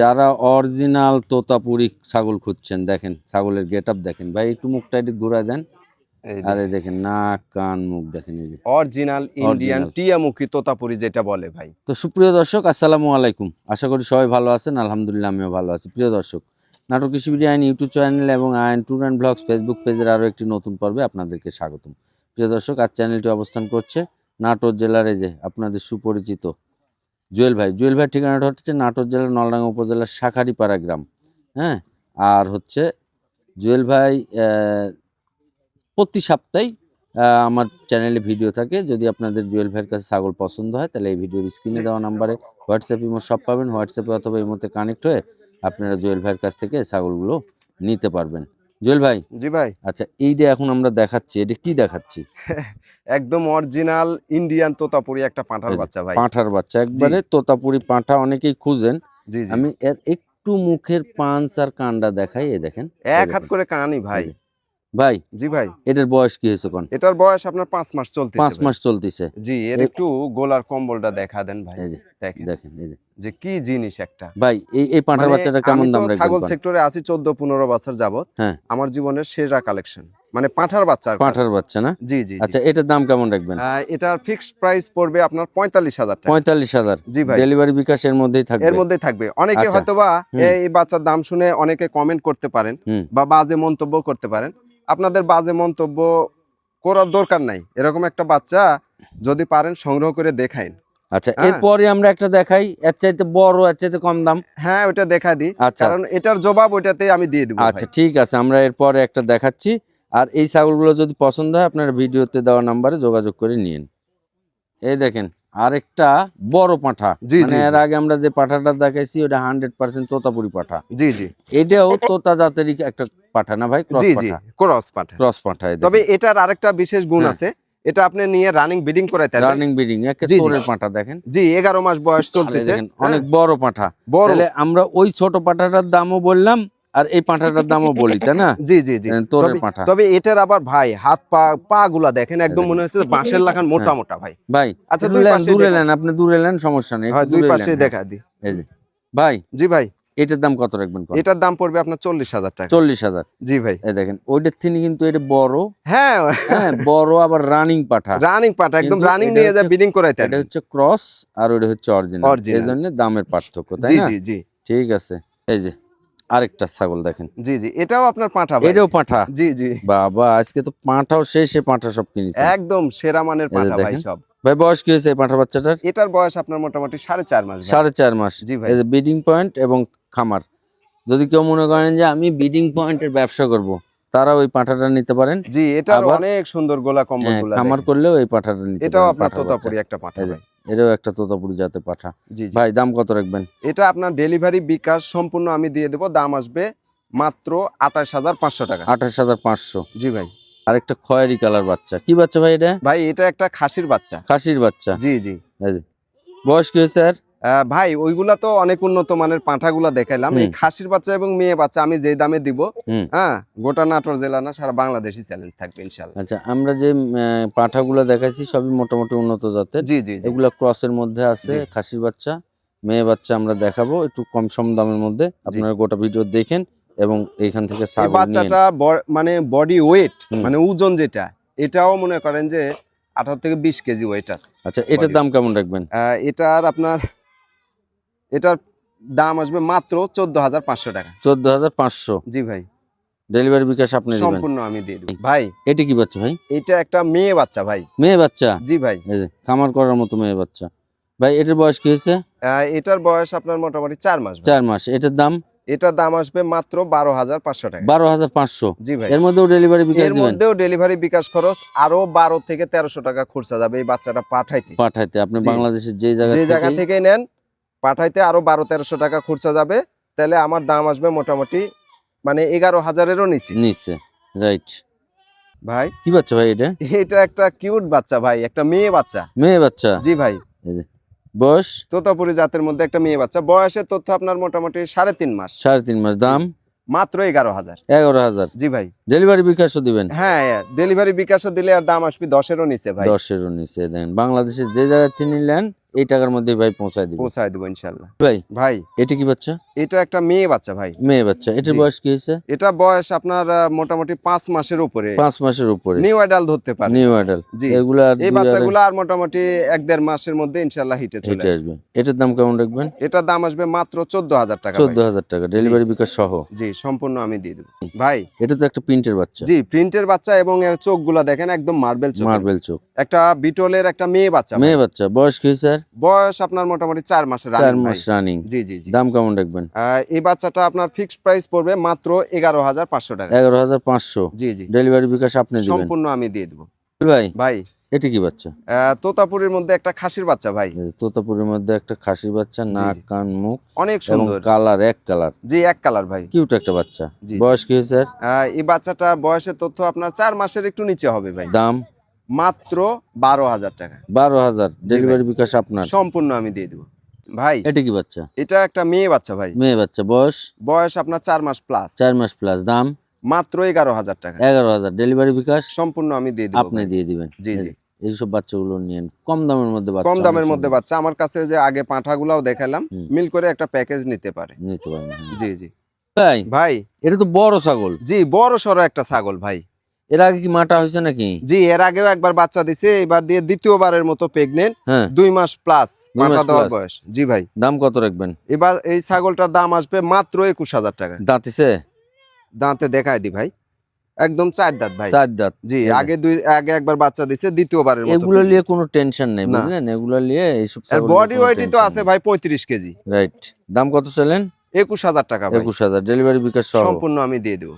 যারা অরিজিনাল তোতাপুরি ছাগল খুঁজছেন দেখেন ছাগলের গেট আপ দেখেন। ভাই একটু মুখটা একটু ঘুরা দেন। আরে দেখেন। নাক কান মুখ দেখেন এই যে। Original Indian. টিয়ামুখী তোতাপুরি যেটা বলে ভাই। তো সুপ্রিয় দর্শক আসসালামু আলাইকুম। আশা করি সবাই ভালো আছেন আলহামদুলিল্লাহ আমিও ভালো আছি। প্রিয় দর্শক নাটক কৃষি ভিডিও আইন ইউটিউব চ্যানেল এবং আইন ট্যুর অ্যান্ড ব্লগস ফেসবুক পেজের আরও একটি নতুন পর্বে আপনাদেরকে স্বাগতম। প্রিয় দর্শক আজ চ্যানেলটি অবস্থান করছে নাটোর জেলার যে আপনাদের সুপরিচিত জুয়েল ভাই জুয়েল ভাই ঠিকানাটা হচ্ছে নাটোর জেলার নলডাঙ্গা উপজেলার শাখারিপাড়া গ্রাম হ্যাঁ? আর হচ্ছে জুয়েল ভাই প্রতি সপ্তাহে আমার চ্যানেলে ভিডিও থাকে। যদি আপনাদের জুয়েল ভাইয়ের কাছে ছাগল পছন্দ হয়, তাহলে এই ভিডিওর স্ক্রিনে দেওয়া নাম্বারে হোয়াটসঅ্যাপ ইমো সব পাবেন। হোয়াটসঅ্যাপে অথবা ইমোতে কানেক্ট হয়ে আপনারা জুয়েল ভাইয়ের কাছ থেকে ছাগলগুলো নিতে পারবেন। জুয়েল ভাই? জি ভাই। আচ্ছা এইটা এখন আমরা দেখাচ্ছি এটা কি দেখাচ্ছি? একদম অরিজিনাল ইন্ডিয়ান তোতাপুরি একটা পাঁঠার বাচ্চা ভাই। পাঁঠার বাচ্চা একবারে তোতাপুরি পাঁঠা অনেকেই খুঁজেন। জি জি। আমি এর একটু মুখের পাঞ্চ আর কান্ডা দেখাই এ দেখেন। এক হাত করে কানি ভাই। ভাই জি ভাই। এটার বয়স কি হয়েছে কোন? এটার বয়স আপনার পাঁচ মাস চলতে পাঁচ মাস চলতেছে। জি এর একটু গোলার কম্বলটা দেখা দেন ভাই। দেখেন। দেখেন এই যে। যে কি জিনিস একটা? ভাই এই এই পাঁঠার মানে বাচ্চাটা কেমন দাম রাখবেন ছাগল সেক্টরে আছি চোদ্দ পনেরো বছর যাবত হ্যাঁ। আমার জীবনের সেরা কালেকশন মানে পাঁঠার বাচ্চা পাঁঠার বাচ্চা না? জি জি আচ্ছা এটার দাম কেমন রাখবেন? এটার ফিক্সড প্রাইস পড়বে আপনার পঁয়তাল্লিশ হাজার টাকা। পঁয়তাল্লিশ হাজার। জি ভাই। ডেলিভারি বিকাশ এর মধ্যেই থাকবে। এর মধ্যেই থাকবে। অনেকে আচ্ছা। হয়তোবা এই বাচ্চার দাম শুনে অনেকে কমেন্ট করতে পারেন বা বাজে মন্তব্য করতে পারেন। আপনাদের বাজে মন্তব্য করার দরকার নাই। এরকম একটা বাচ্চা যদি পারেন সংগ্রহ করে দেখাইন। আচ্ছা হ্যাঁ। এরপরে আমরা একটা দেখাই এর চাইতে বড় এর চাইতে কম দাম। হ্যাঁ ওটা দেখা দিই। আচ্ছা। কারণ এটার জবাব ওইটাতে আমি দিয়ে দিব আচ্ছা ঠিক আছে আমরা এরপরে একটা দেখাচ্ছি। আর এই ছাগলগুলো যদি পছন্দ হয় আপনারা ভিডিওতে দেওয়া নাম্বারে যোগাযোগ করে নিন। এই দেখেন আরেকটা বড় পাঁঠা। মানে এর আগে আমরা যে পাঁঠাটা দেখাইছি ওটা হান্ড্রেড পার্সেন্ট তোতাপুরি পাঁঠা। জি জি। এটাও তোতা জাতেরই একটা পাঁঠা না ভাই? ক্রস জি জি পাঁঠা। ক্রস পাঠা। ক্রস পাঁঠা তবে এটার আরেকটা বিশেষ গুণ হ্যাঁ। আছে এটা আপনি নিয়ে রানিং বিডিং করাইতে রানিং জি। তোরের পাঁঠা দেখেন। জি এগারো মাস বয়স চলতেছে। দেখেন, অনেক বড় পাঁঠা। তাহলে আমরা ওই ছোট পাঁঠাটার দামও বললাম আর এই পাঁঠাটার দামও বলি তাই না? জি জি জি। তোরের তবে- পাঁঠা। তবে এটার আবার ভাই হাত পা পা গুলা দেখেন একদম মনে হচ্ছে বাঁশের লাগান মোটা হ্যাঁ। মোটা ভাই। ভাই আচ্ছা দুই পাশে দূরে নেন আপনি দূরে নেন সমস্যা নেই হয় দুই পাশে দেখা দি। হ্যাঁ। এই যে ভাই। জি ভাই। এটার দাম কত রাখবেন এটার দাম পড়বে আপনার চল্লিশ হাজার টাকা। চল্লিশ হাজার? জি ভাই। দেখেন ওইটার থেকে কিন্তু এটা বড়। হ্যাঁ। হ্যাঁ বড় আবার রানিং পাঠা। রানিং পাঠা একদম রানিং নিয়ে যা বিডিং করাইতে এটা হচ্ছে ক্রস আর ওটা হচ্ছে অরিজিনাল। এই জন্য দামের পার্থক্য তাই জি না? জি জি। ঠিক আছে। এই যে আরেকটা ছাগল দেখেন। জি জি এটাও আপনার পাঠা এটাও পাঠা? জি জি। বাবা আজকে তো পাঁঠাও শেষে পাঁঠা সব কিনেছে। একদম সেরা মানের পাঠা ভাই সব। ভাই বয়স কি হয়েছে এই পাঁঠা বাচ্চাটার? এটার বয়স আপনার মোটামুটি সাড়ে চার মাস সাড়ে চার মাস। জি ভাই। বিডিং পয়েন্ট এবং খামার। যদি কেউ মনে করেন যে আমি বিডিং পয়েন্টের ব্যবসা করব তারা ওই পাঠাটা নিতে পারেন। জি আবার- অনেক সুন্দর গোলা কম্বল হ্যাঁ, খামার করলেও এই পাঁঠাটা নিতে এটাও আপনার তোতাপুরি একটা পাঠা যায় এটাও একটা তোতাপুরি জাতের পাঠা। জি ভাই দাম কত রাখবেন? এটা আপনার ডেলিভারি বিকাশ সম্পূর্ণ আমি দিয়ে দেবো দাম আসবে মাত্র আঠাশ হাজার পাঁচশো টাকা। আঠাশ হাজার পাঁচশো। জি ভাই। আরেকটা খয়েরি কালার বাচ্চা। কি বাচ্চা ভাই এটা? ভাই এটা একটা খাসির বাচ্চা। খাসির বাচ্চা। জি জি। বয়স কি হয়েছে আর ভাই ওইগুলা তো অনেক উন্নত মানের পাঁঠাগুলা দেখাইলাম। এই খাসির বাচ্চা এবং মেয়ে বাচ্চা আমি যে দামে দিব হ্যাঁ গোটা নাটোর জেলা না সারা বাংলাদেশি চ্যালেঞ্জ থাকবে ইনশাল্লাহ আচ্ছা আমরা যে পাঁঠাগুলো দেখাইছি সবই মোটামুটি উন্নত জাতের। জি জি এগুলা ক্রসের মধ্যে আছে খাসির বাচ্চা মেয়ে বাচ্চা আমরা দেখাবো একটু কম সম দামের মধ্যে। আপনারা গোটা ভিডিও দেখেন এবং এখান থেকে বাচ্চাটা মানে বডি ওয়েট মানে ওজন যেটা এটাও মনে করেন যে আঠারো থেকে বিশ কেজি ওয়েট আছে আচ্ছা এটার দাম কেমন রাখবেন? আহ, এটার আপনার এটার দাম আসবে মাত্র চোদ্দ হাজার পাঁচশো টাকা। চোদ্দ হাজার পাঁচশো। জি ভাই। ডেলিভারি বিকাশ আপনি সম্পূর্ণ আমি দিয়ে দেবো। ভাই এটা কি বাচ্চা ভাই? এটা একটা মেয়ে বাচ্চা ভাই। মেয়ে বাচ্চা? জি ভাই। খামার করার মতো মেয়ে বাচ্চা। ভাই এটার বয়স কি হয়েছে? এটার বয়স আপনার মোটামুটি চার মাস চার মাস। এটার দাম? এটার দাম আসবে মাত্র বারো হাজার পাঁচশো টাকা। বারো হাজার পাঁচশো। জি ভাই। এর মধ্যেও ডেলিভারি বিকাশ এর মধ্যেও ডেলিভারি বিকাশ খরচ আরও বারো থেকে তেরোশো টাকা খরচা যাবে এই বাচ্চাটা পাঠাইতে। পাঠাইতে। আপনি বাংলাদেশের যে জায়গা যে জায়গা থেকে নেন পাঠাইতে আরও বারো তেরোশো টাকা খরচা যাবে তাহলে আমার দাম আসবে মোটামুটি মানে এগারো হাজারেরও নিচে। নিচে রাইট ভাই? কি বাচ্চা ভাই এটা? এটা একটা কিউট বাচ্চা ভাই একটা মেয়ে বাচ্চা। মেয়ে বাচ্চা? জি ভাই। বয়স? তোতাপুরি জাতের মধ্যে একটা মেয়ে বাচ্চা। বয়সের তথ্য আপনার মোটামুটি সাড়ে তিন মাস। সাড়ে তিন মাস দাম? মাত্র এগারো হাজার। এগারো হাজার। জি ভাই। ডেলিভারি বিকাশও দিবেন? হ্যাঁ ডেলিভারি বিকাশও দিলে আর দাম আসবে দশেরও নিচে ভাই। দশেরও নিচে দেন বাংলাদেশের যে জায়গা থেকে নিলেন এই টাকার মধ্যে ভাই পৌঁছায় দিবে। পৌঁছায় দেবো ইনশাল্লাহ। ভাই ভাই এটা কি বাচ্চা? এটা একটা মেয়ে বাচ্চা ভাই। মেয়ে বাচ্চা। এটার বয়স কি হয়েছে? এটা বয়স আপনার মোটামুটি পাঁচ মাসের উপরে। পাঁচ মাসের উপরে। নিউ অ্যাডাল ধরতে পারে। নিউ অ্যাডাল জি। এগুলা এই বাচ্চাগুলো আর মোটামুটি এক দেড় মাসের মধ্যে ইনশাল্লাহ হিটে চলে আসবে। এটার দাম কেমন রাখবেন? এটার দাম আসবে মাত্র চোদ্দ হাজার টাকা চোদ্দ। হাজার টাকা। ডেলিভারি বিকাশ সহ। জি সম্পূর্ণ আমি দিয়ে দেবো। ভাই। এটা তো একটা প্রিন্টের বাচ্চা। জি প্রিন্টের বাচ্চা এবং এর চোখগুলা দেখেন একদম মার্বেল চোখ মার্বেল চোখ। একটা বিটলের একটা মেয়ে বাচ্চা মেয়ে বাচ্চা। বয়স কি স্যার বয়স আপনার মোটামুটি চার মাসের চার মাস রানিং জি জি জি। দাম কেমন রাখবেন? এই বাচ্চাটা আপনার ফিক্সড প্রাইস পড়বে মাত্র এগারো হাজার পাঁচশো টাকা। এগারো হাজার পাঁচশো। জি জি। ডেলিভারি বিকাশ আপনি সম্পূর্ণ আমি দিয়ে দেবো। ভাই? ভাই। এটা কি বাচ্চা? তোতাপুরের মধ্যে একটা খাসির বাচ্চা ভাই। তোতাপুরের মধ্যে একটা খাসির বাচ্চা নাক কান মুখ। অনেক সুন্দর। কালার এক কালার জি এক কালার ভাই। কিউট একটা বাচ্চা। বয়স কি হয়েছে? স্যার এই বাচ্চাটা বয়সের তথ্য আপনার চার মাসের একটু নিচে হবে ভাই। দাম? মাত্র বারো হাজার টাকা। বারো হাজার ডেলিভারি বিকাশ আপনার। সম্পূর্ণ আমি দিয়ে দেবো। ভাই এটা কি বাচ্চা? এটা একটা মেয়ে বাচ্চা ভাই। মেয়ে বাচ্চা বয়স? বয়স আপনার চার মাস প্লাস চার মাস প্লাস দাম? মাত্র এগারো হাজার টাকা। এগারো হাজার ডেলিভারি বিকাশ? সম্পূর্ণ আমি দিয়ে দেবো আপনি দিয়ে দিবেন। জি জি। এইসব বাচ্চাগুলো নিয়ে কম দামের মধ্যে বাচ্চা কম দামের মধ্যে। বাচ্চা। আমার কাছে যে আগে পাঁঠাগুলাও দেখালাম মিল করে একটা প্যাকেজ নিতে পারে। নিতে পারেন। জি জি। ভাই ভাই। এটা তো বড় ছাগল। জি বড় সড়ো একটা ছাগল ভাই। এর আগে কি মাটা হয়েছে নাকি? জি এর আগেও একবার বাচ্চা দিছে এবার দিয়ে দ্বিতীয়বারের মতো প্রেগনেন্ট হ্যাঁ। দুই মাস প্লাস মাথা দেওয়ার বয়স। জি ভাই। দাম কত রাখবেন? এবার এই ছাগলটার দাম আসবে মাত্র একুশ হাজার টাকা। দাঁতিছে দাঁতে দেখায় দি ভাই। একদম চার দাঁত ভাই। চার দাঁত। জি আগে দুই আগে একবার বাচ্চা দিছে দ্বিতীয়বারের মতো এগুলো নিয়ে কোনো টেনশন নেই। বুঝলেন? এগুলো নিয়ে এইসব বডি ওয়েটই তো আছে ভাই পঁয়ত্রিশ কেজি। রাইট দাম কত চলেন একুশ হাজার টাকা একুশ হাজার। ডেলিভারি বিকাশ সম্পূর্ণ আমি দিয়ে দেবো।